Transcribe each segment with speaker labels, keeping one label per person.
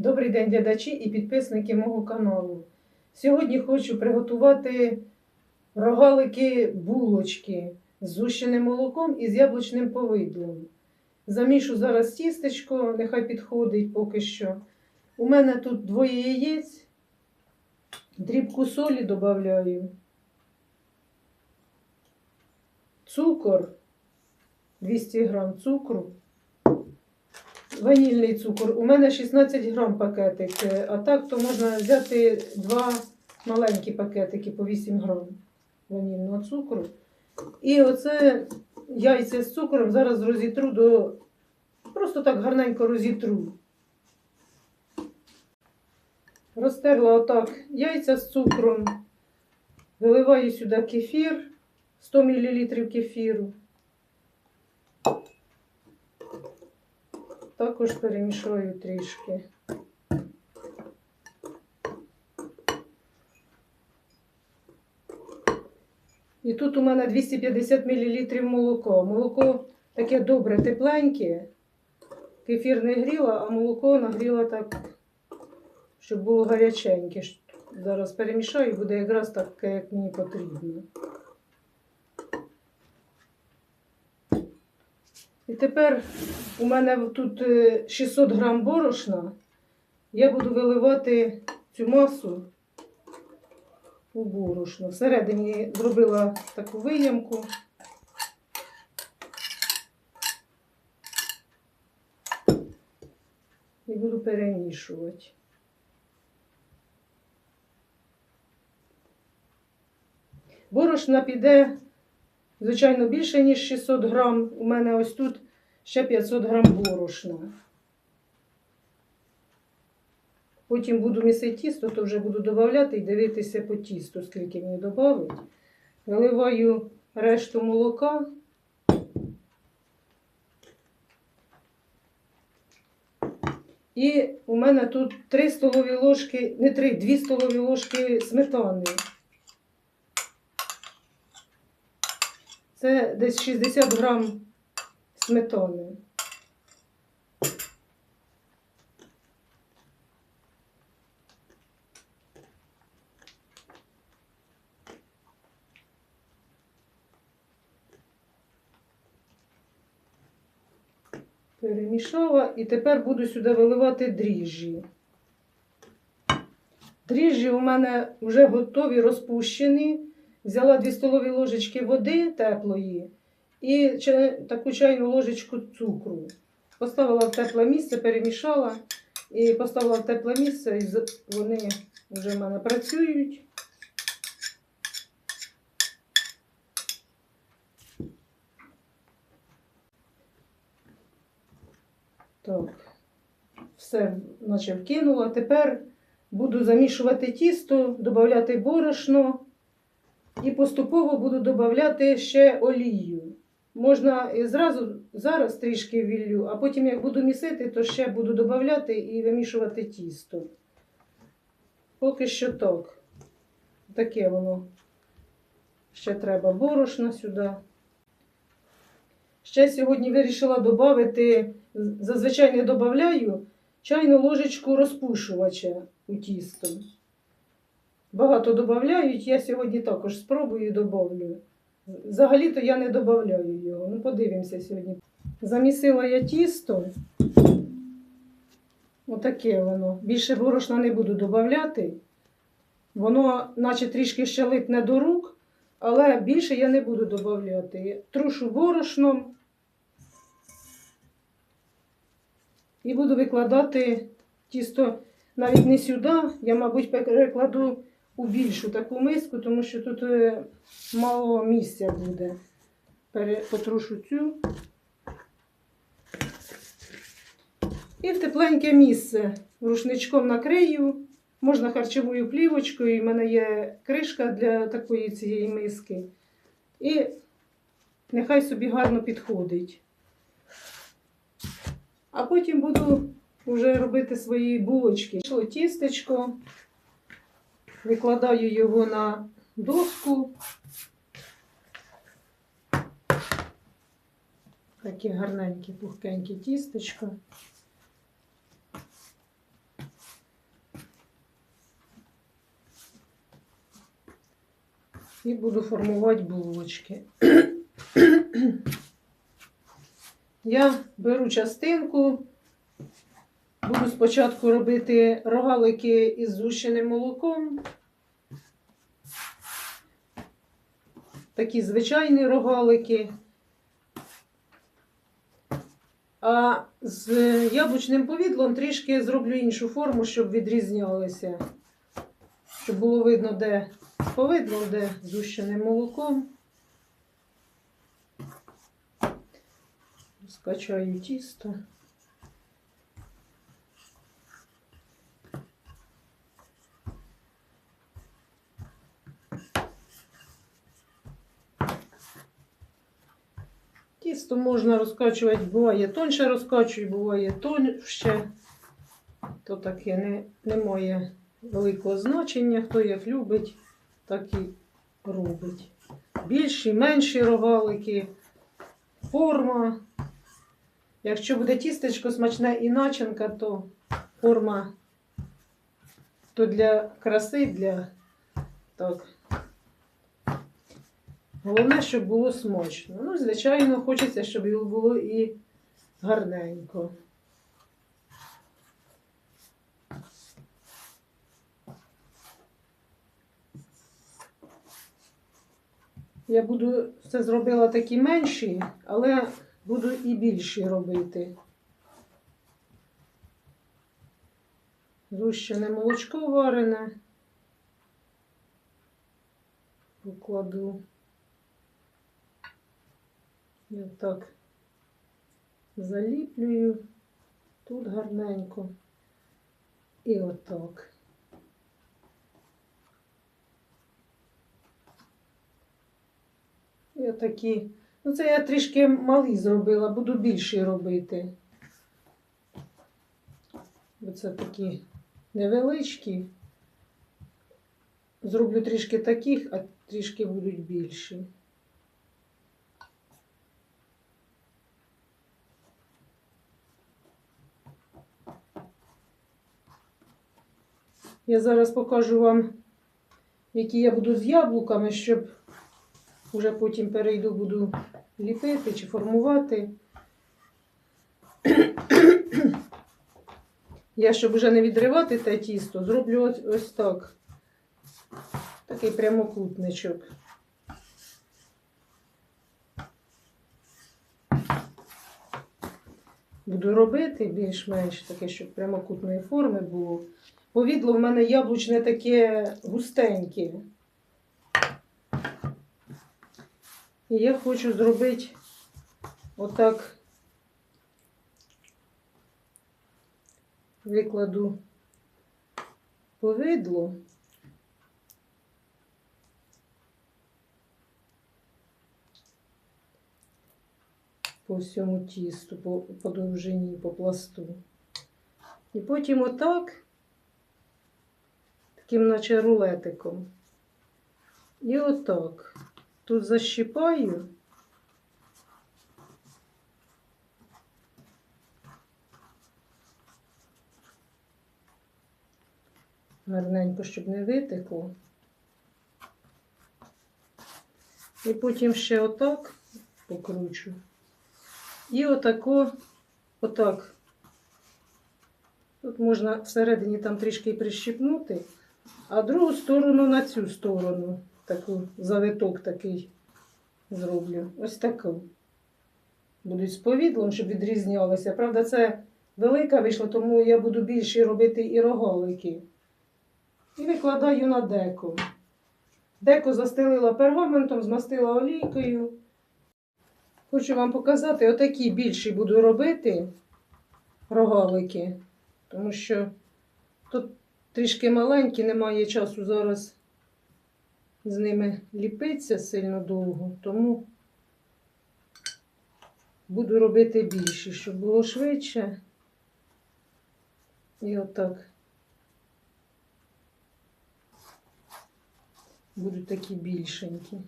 Speaker 1: Добрий день, глядачі і підписники мого каналу. Сьогодні хочу приготувати рогалики булочки з зущеним молоком і з яблучним повидлом. Замішу зараз тістечко, нехай підходить поки що. У мене тут двоє яєць, дрібку солі додаю, цукор, 200 грам цукру, ванільний цукор. У мене 16 грам пакетик, е, а так то можна взяти два маленькі пакетики по 8 грам ванільного цукру. І оце яйця з цукром зараз розітру до. Просто так гарненько розітру. Розтерла отак яйця з цукром, виливаю сюди кефір, 100 мл кефіру. Також перемішаю трішки. І тут у мене 250 мл молоко. Молоко таке добре, тепленьке. Кефір не гріла, а молоко нагріла так, щоб було гаряченьке. Зараз перемішаю, і буде якраз таке, як мені потрібно. І тепер у мене тут е, 600 грам борошна. Я буду виливати цю масу у борошно. Всередині зробила таку виямку. І буду перемішувати. Борошна піде, звичайно, більше, ніж 600 грам. У мене ось тут ще 500 грам борошна. Потім буду місити тісто, то вже буду додавати і дивитися по тісту, скільки мені додати. Виливаю решту молока. І у мене тут 3 столові ложки, не 3, 2 столові ложки сметани. Це десь 60 грам сметани. Перемішала і тепер буду сюди виливати дріжджі. Дріжджі у мене вже готові розпущені. Взяла 2 столові ложечки води теплої і таку чайну ложечку цукру. Поставила в тепле місце, перемішала і поставила в тепле місце, і вони вже в мене працюють. Так, все, наче вкинула. Тепер буду замішувати тісто, додати борошно. І поступово буду додавати ще олію. Можна і зразу зараз трішки віллю, а потім, як буду місити, то ще буду додавати і вимішувати тісто. Поки що так. Таке воно. Ще треба борошна сюди. Ще сьогодні вирішила додати, зазвичай не додаю, чайну ложечку розпушувача у тісто. Багато додають, я сьогодні також спробую і добавлю. Взагалі-то я не додаю його. Ну, подивимося сьогодні. Замісила я тісто. Отаке воно. Більше борошна не буду додавати. Воно, наче трішки ще липне до рук, але більше я не буду додавати. Трушу борошном і буду викладати тісто навіть не сюди. Я, мабуть, перекладу у більшу таку миску, тому що тут е, мало місця буде. Потрушу цю. І в тепленьке місце рушничком накрию. Можна харчовою плівочкою, і в мене є кришка для такої цієї миски. І нехай собі гарно підходить. А потім буду вже робити свої булочки. Пішло тістечко, викладаю його на доску. Такі гарненькі, пухкенькі тістечка. І буду формувати булочки. Я беру частинку буду спочатку робити рогалики із згущеним молоком. Такі звичайні рогалики. А з яблучним повідлом трішки зроблю іншу форму, щоб відрізнялися. Щоб було видно, де повидло, де згущеним молоком. Скачаю тісто. Тісто можна розкачувати, буває тоньше розкачую, буває тоньше. То таке не, не має великого значення. Хто як любить, так і робить. Більші, менші рогалики, форма. Якщо буде тістечко смачне і начинка, то форма то для краси, для так. Головне, щоб було смачно. Ну, звичайно, хочеться, щоб його було і гарненько. Я буду це зробила такі менші, але буду і більші робити. Зущене молочко варене. Покладу. Я так заліплюю тут гарненько. І отак. І отакі. Ну, це я трішки малі зробила, буду більші робити. Бо це такі невеличкі. Зроблю трішки таких, а трішки будуть більші. Я зараз покажу вам, які я буду з яблуками, щоб вже потім перейду, буду ліпити чи формувати. Я, щоб вже не відривати те тісто, зроблю ось, ось так. Такий прямокутничок. Буду робити більш-менш таке, щоб прямокутної форми було. Повідло в мене яблучне таке густеньке. І я хочу зробити отак. Викладу повидло. По всьому тісту, по, по довжині, по пласту. І потім отак, таким наче рулетиком. І отак. Тут защипаю. Гарненько, щоб не витекло. І потім ще отак покручу. І отако, отак. Тут можна всередині там трішки прищипнути, а другу сторону на цю сторону. Таку завиток такий зроблю. Ось таку. Будуть з повідлом, щоб відрізнялося. Правда, це велика вийшла, тому я буду більше робити і рогалики. І викладаю на деко. Деко застелила пергаментом, змастила олійкою. Хочу вам показати, отакі більші буду робити рогалики, тому що тут трішки маленькі, немає часу зараз з ними ліпитися сильно довго, тому буду робити більше, щоб було швидше. І отак. Будуть такі більшенькі.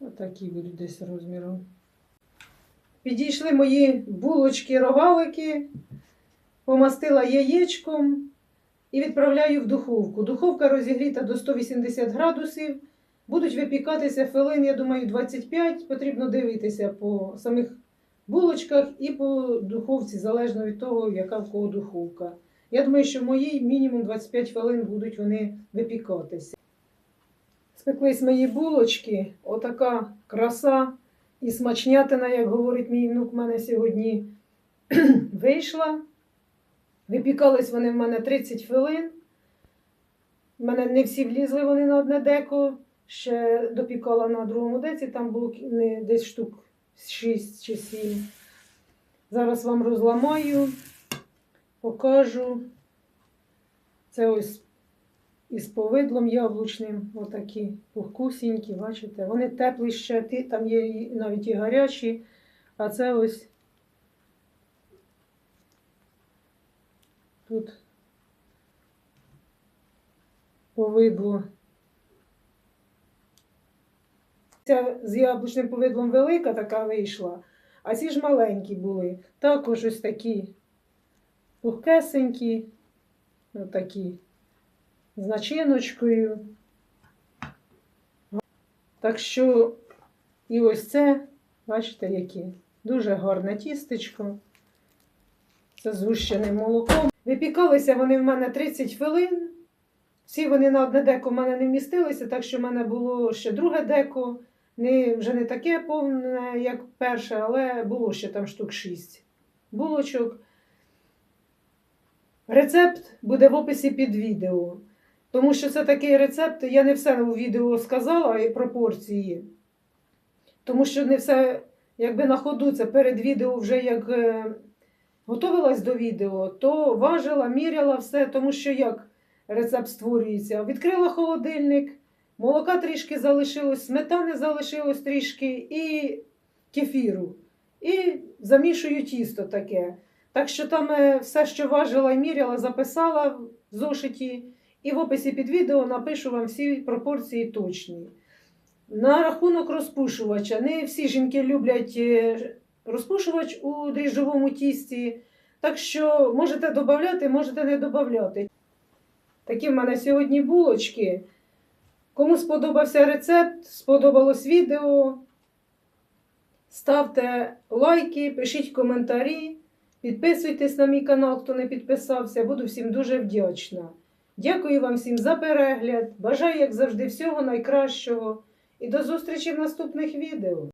Speaker 1: Отакі будуть десь розміром. Підійшли мої булочки-рогалики, помастила яєчком і відправляю в духовку. Духовка розігріта до 180 градусів. Будуть випікатися хвилин, я думаю, 25. Потрібно дивитися по самих булочках і по духовці, залежно від того, яка в кого духовка. Я думаю, що в моїй мінімум 25 хвилин будуть вони випікатися. Спеклись мої булочки, отака краса і смачнятина, як говорить мій внук, в мене сьогодні вийшла. Випікались вони в мене 30 хвилин. У мене не всі влізли вони на одне деко. Ще допікала на другому деці, там було не, десь штук 6 чи 7. Зараз вам розламаю, покажу. Це ось із повидлом яблучним, отакі пухкусінькі, бачите? Вони теплі ще, там є навіть і гарячі, а це ось тут повидло. Ця з яблучним повидлом велика така вийшла, а ці ж маленькі були. Також ось такі пухкесенькі, отакі з начиночкою. Так що і ось це, бачите, які дуже гарне тістечко. Це згущеним молоком. Випікалися вони в мене 30 хвилин. Всі вони на одне деко в мене не вмістилися, так що в мене було ще друге деко. Не, вже не таке повне, як перше, але було ще там штук 6 булочок. Рецепт буде в описі під відео. Тому що це такий рецепт, я не все у відео сказала і пропорції. Тому що не все, якби на ходу, це перед відео вже як е, готувалась до відео, то важила, міряла все, тому що як рецепт створюється. Відкрила холодильник, молока трішки залишилось, сметани залишилось трішки і кефіру. І замішую тісто таке. Так що там е, все, що важила і міряла, записала в зошиті. І в описі під відео напишу вам всі пропорції точні. На рахунок розпушувача. Не всі жінки люблять е, розпушувач у дріжджовому тісті. Так що можете додати, можете не додати. Такі в мене сьогодні булочки. Кому сподобався рецепт, сподобалось відео. Ставте лайки, пишіть коментарі, підписуйтесь на мій канал, хто не підписався. Буду всім дуже вдячна. Дякую вам всім за перегляд. Бажаю, як завжди, всього найкращого. І до зустрічі в наступних відео.